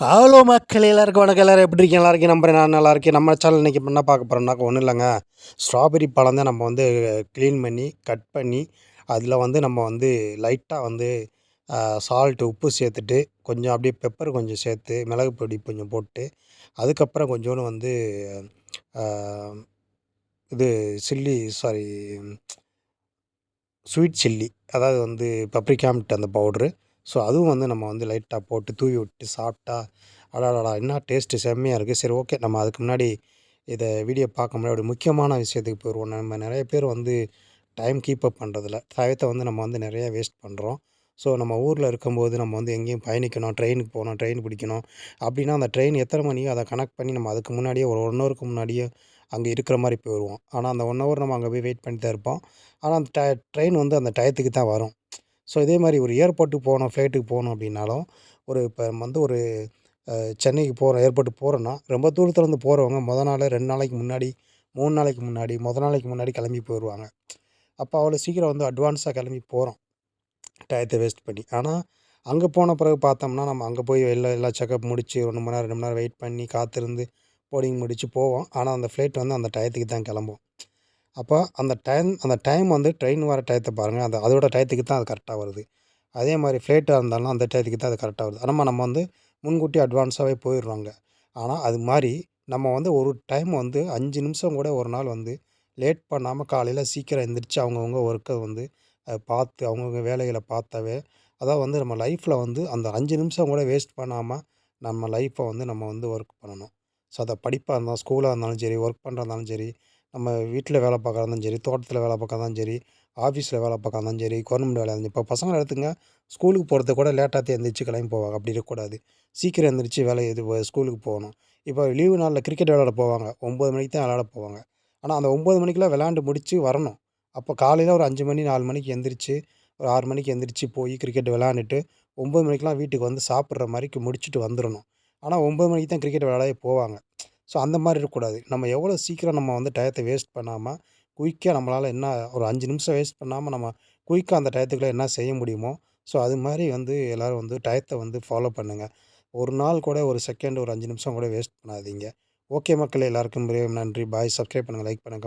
Hello மக்கள் எல்லாருக்கும் வணக்கம். எல்லோரும் எப்படி இருக்கீங்க? நல்லா இருக்கேன் நம்புறேன். நான் நல்லா இருக்கேன். நம்ம சேனல் இன்றைக்கி என்ன பார்க்க போகிறோம்னாக்க ஒன்றும் இல்லைங்க. ஸ்ட்ராபெரி பழம் தான் நம்ம வந்து க்ளீன் பண்ணி கட் பண்ணி அதில் வந்து நம்ம வந்து லைட்டாக வந்து சால்ட்டு உப்பு சேர்த்துட்டு கொஞ்சம் அப்படியே பெப்பர் கொஞ்சம் சேர்த்து மிளகு பொடி கொஞ்சம் போட்டு அதுக்கப்புறம் கொஞ்சோண்டு வந்து இது சில்லி சாரி ஸ்வீட் சில்லி அதாவது வந்து பப்ரிகாம்ட்டு அந்த பவுட்ரு ஸோ அதுவும் வந்து நம்ம வந்து லைட்டாக போட்டு தூவி விட்டு சாப்பிட்டா அடாடா என்ன டேஸ்ட்டு செம்மையாக இருக்குது சரி ஓகே நம்ம அதுக்கு முன்னாடி இதை வீடியோ பார்க்க முடியாது ஒரு முக்கியமான விஷயத்துக்கு போயிடுவோம் நம்ம நிறைய பேர் வந்து டைம் கீப் அப் பண்ணுறதில்ல டயத்தை வந்து நம்ம வந்து நிறையா வேஸ்ட் பண்ணுறோம் ஸோ நம்ம ஊரில் இருக்கும்போது நம்ம வந்து எங்கேயும் பயணிக்கணும் ட்ரெயினுக்கு போகணும் ட்ரெயின் பிடிக்கணும். அப்படின்னா அந்த ட்ரெயின் எத்தனை மணியோ அதை கனெக்ட் பண்ணி நம்ம அதுக்கு முன்னாடியே ஒரு ஒன் ஹவருக்கு முன்னாடியே அங்கே இருக்கிற மாதிரி போயிடுவோம் ஆனால் அந்த ஒன் ஹவர் நம்ம அங்கே போய் வெயிட் பண்ணி தான் இருப்போம். ஆனால் அந்த ட ட்ரெயின் வந்து அந்த டயத்துக்கு தான் வரும். ஸோ இதே மாதிரி ஒரு ஏர்போர்ட்டுக்கு போகணும் ஃப்ளைட்டுக்கு போகணும் அப்படின்னாலும் ஒரு இப்போ நம்ம வந்து ஒரு சென்னைக்கு போகிறோம் ஏர்போர்ட்டுக்கு போகிறோன்னா ரொம்ப தூரத்துலேருந்து போகிறவங்க மொதல் நாள் ரெண்டு நாளைக்கு முன்னாடி மூணு நாளைக்கு முன்னாடி மொதல் நாளைக்கு முன்னாடி கிளம்பி போயிடுவாங்க அப்போ அவ்வளோ சீக்கிரம் வந்து அட்வான்ஸாக கிளம்பி போகிறோம் டயத்தை வேஸ்ட் பண்ணி. ஆனால் அங்கே போன பிறகு பார்த்தோம்னா நம்ம அங்கே போய் எல்லா எல்லா செக்கப் முடித்து ஒன்று மணி நேரம் ரெண்டு மணி நேரம் வெயிட் பண்ணி காத்திருந்து போர்டிங் முடித்து போவோம். ஆனால் அந்த ஃப்ளைட் வந்து அந்த டயத்துக்கு தான் கிளம்பும். அப்போ அந்த டைம் அந்த டைம் வந்து ட்ரெயின் வர டயத்தை பாருங்கள் அந்த அதோட டயத்துக்கு தான் அது கரெக்டாக வருது. அதே மாதிரி ஃப்ளைட்டாக இருந்தாலும் அந்த டயத்துக்கு தான் அது கரெக்டாக வருது. ஆனால் நம்ம வந்து முன்கூட்டி அட்வான்ஸாகவே போயிடுறாங்க. ஆனால் அது மாதிரி நம்ம வந்து ஒரு டைம் வந்து அஞ்சு நிமிஷம் கூட ஒரு நாள் வந்து லேட் பண்ணாமல் காலையில் சீக்கிரம் எழுந்திரிச்சு அவங்கவுங்க ஒர்க்கை வந்து பார்த்து அவங்கவுங்க வேலைகளை பார்த்தாவே அதான் வந்து நம்ம லைஃப்பில் வந்து அந்த அஞ்சு நிமிஷம் கூட வேஸ்ட் பண்ணாமல் நம்ம லைஃப்பை வந்து நம்ம வந்து ஒர்க் பண்ணணும். ஸோ அதை படிப்பாக இருந்தாலும் ஸ்கூலாக இருந்தாலும் சரி ஒர்க் பண்ணுறதாலும் சரி நம்ம வீட்டில் வேலை பார்க்குறதா இருந்தாலும் சரி தோட்டத்தில் வேலை பார்க்கறதாலும் சரி ஆஃபீஸில் வேலை பார்க்க இருந்தாலும் சரி கவர்மெண்ட் வேலையாக இருந்தால் இப்போ பசங்களை எடுத்துங்க ஸ்கூலுக்கு போகிறது கூட லேட்டாக எழுந்திரிச்சு கிளம்பி போவாங்க. அப்படி இருக்கக்கூடாது. சீக்கிரம் எழுந்திரிச்சு வேலை இது ஸ்கூலுக்கு போகணும். இப்போ லீவு நாளில் கிரிக்கெட் விளையாட போவாங்க. ஒம்பது மணிக்கு தான் விளையாட போவாங்க. ஆனால் அந்த ஒம்பது மணிக்கெலாம் விளையாண்டு முடித்து வரணும். அப்போ காலையில் ஒரு அஞ்சு மணி நாலு மணிக்கு எந்திரிச்சு ஒரு ஆறு மணிக்கு எந்திரிச்சு போய் கிரிக்கெட் விளையாண்டுட்டு ஒம்பது மணிக்கெலாம் வீட்டுக்கு வந்து சாப்பிட்ற மாதிரிக்கு முடிச்சுட்டு வந்துடணும். ஆனால் ஒம்பது மணிக்கு தான் கிரிக்கெட் விளையாடவே போவாங்க. ஸோ அந்த மாதிரி இருக்கக்கூடாது. நம்ம எவ்வளோ சீக்கிரம் நம்ம வந்து டயத்தை வேஸ்ட் பண்ணாமல் குயிக்காக நம்மளால் என்ன ஒரு அஞ்சு நிமிஷம் வேஸ்ட் பண்ணாமல் நம்ம குயிக்காக அந்த டயத்துக்குள்ளே என்ன செய்ய முடியுமோ ஸோ அது மாதிரி வந்து எல்லோரும் வந்து டயத்தை வந்து ஃபாலோ பண்ணுங்கள் ஒரு நாள் கூட ஒரு செகண்ட் ஒரு அஞ்சு நிமிஷம் கூட வேஸ்ட் பண்ணாதீங்க. ஓகே மக்கள் எல்லாருக்கும் நன்றி. பாய். சப்ஸ்கிரைப் பண்ணுங்கள் லைக் பண்ணுங்கள்